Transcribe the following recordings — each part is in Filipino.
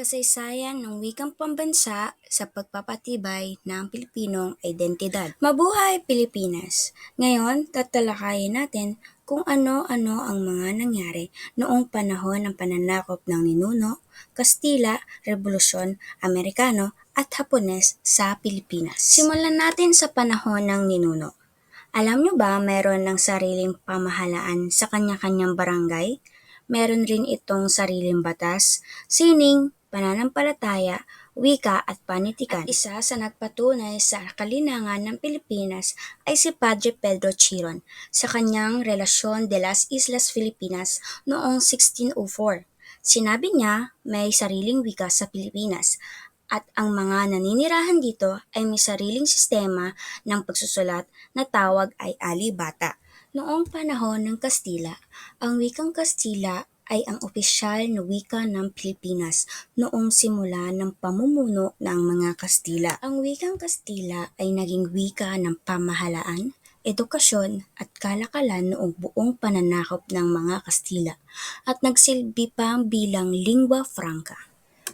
kasaysayan ng wikang pambansa sa pagpapatibay ng Pilipinong identidad. Mabuhay Pilipinas! Ngayon, tatalakayin natin kung ano-ano ang mga nangyari noong panahon ng pananakop ng Ninuno, Kastila, Revolusyon, Amerikano at Hapones sa Pilipinas. Simulan natin sa panahon ng Ninuno. Alam nyo ba meron ng sariling pamahalaan sa kanya-kanyang barangay? Meron rin itong sariling batas, sining, pananampalataya, wika at panitikan. At isa sa nagpatunay sa kalinangan ng Pilipinas ay si Padre Pedro Chiron sa kanyang Relasyon de las Islas Filipinas noong 1604. Sinabi niya may sariling wika sa Pilipinas at ang mga naninirahan dito ay may sariling sistema ng pagsusulat na tawag ay alibata. Noong panahon ng Kastila, ang wikang Kastila ay ang opisyal na wika ng Pilipinas noong simula ng pamumuno ng mga Kastila. Ang wikang Kastila ay naging wika ng pamahalaan, edukasyon at kalakalan noong buong pananakop ng mga Kastila at nagsilbi pa bilang lingua franca.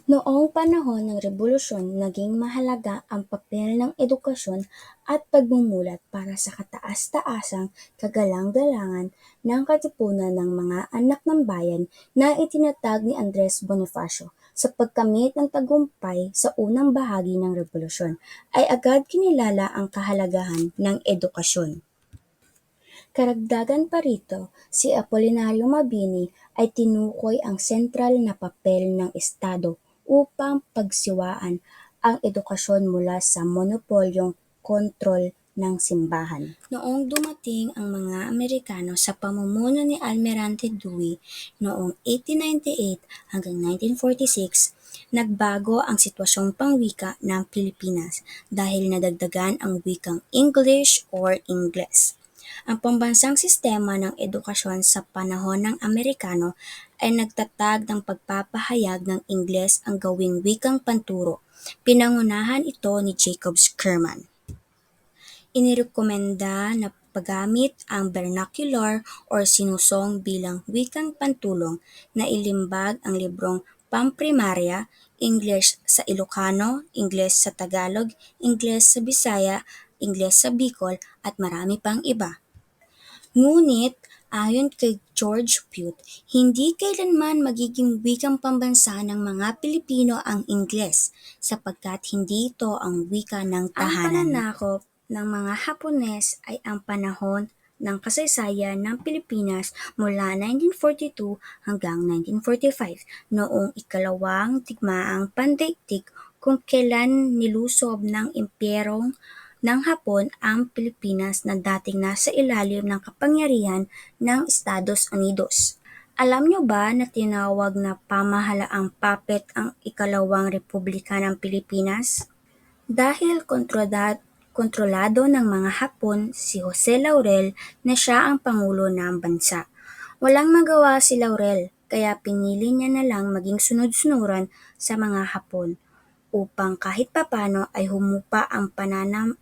Noong panahon ng Rebolusyon, naging mahalaga ang papel ng edukasyon at pagmumulat para sa kataas-taasang kagalang-galangan ng katipunan ng mga anak ng bayan na itinatag ni Andres Bonifacio sa pagkamit ng tagumpay sa unang bahagi ng Rebolusyon, ay agad kinilala ang kahalagahan ng edukasyon. Karagdagan pa rito, si Apolinario Mabini ay tinukoy ang sentral na papel ng Estado upang pagsiwaan ang edukasyon mula sa monopolyong kontrol ng simbahan. Noong dumating ang mga Amerikano sa pamumuno ni Almirante Dewey noong 1898 hanggang 1946, nagbago ang sitwasyong pangwika ng Pilipinas dahil nadagdagan ang wikang English or Ingles. Ang pambansang sistema ng edukasyon sa panahon ng Amerikano ay nagtatag ng pagpapahayag ng Ingles ang gawing wikang panturo. Pinangunahan ito ni Jacob Sherman. Inirekomenda na paggamit ang vernacular or sinusong bilang wikang pantulong na ilimbag ang librong pamprimarya, English sa Ilocano, Ingles sa Tagalog, Ingles sa Bisaya, Ingles sa Bicol at marami pang iba. Ngunit, ayon kay George Pute, hindi kailanman magiging wikang pambansa ng mga Pilipino ang Ingles sapagkat hindi ito ang wika ng tahanan. Ang pananakop ng mga Hapones ay ang panahon ng kasaysayan ng Pilipinas mula 1942 hanggang 1945 noong ikalawang digmaang pandaigdig kung kailan nilusob ng impyerong ng Hapon ang Pilipinas na dating nasa ilalim ng kapangyarihan ng Estados Unidos. Alam nyo ba na tinawag na pamahalaang puppet ang ikalawang republika ng Pilipinas? Dahil kontrolad, kontrolado ng mga Hapon si Jose Laurel na siya ang pangulo ng bansa. Walang magawa si Laurel kaya pinili niya na lang maging sunod-sunuran sa mga Hapon upang kahit papano ay humupa ang pananam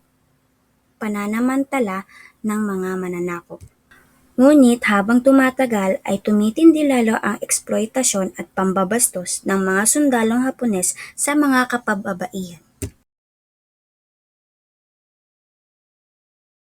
pananamantala ng mga mananakop. Ngunit habang tumatagal ay tumitindi lalo ang eksploitasyon at pambabastos ng mga sundalong Hapones sa mga kapababaihan.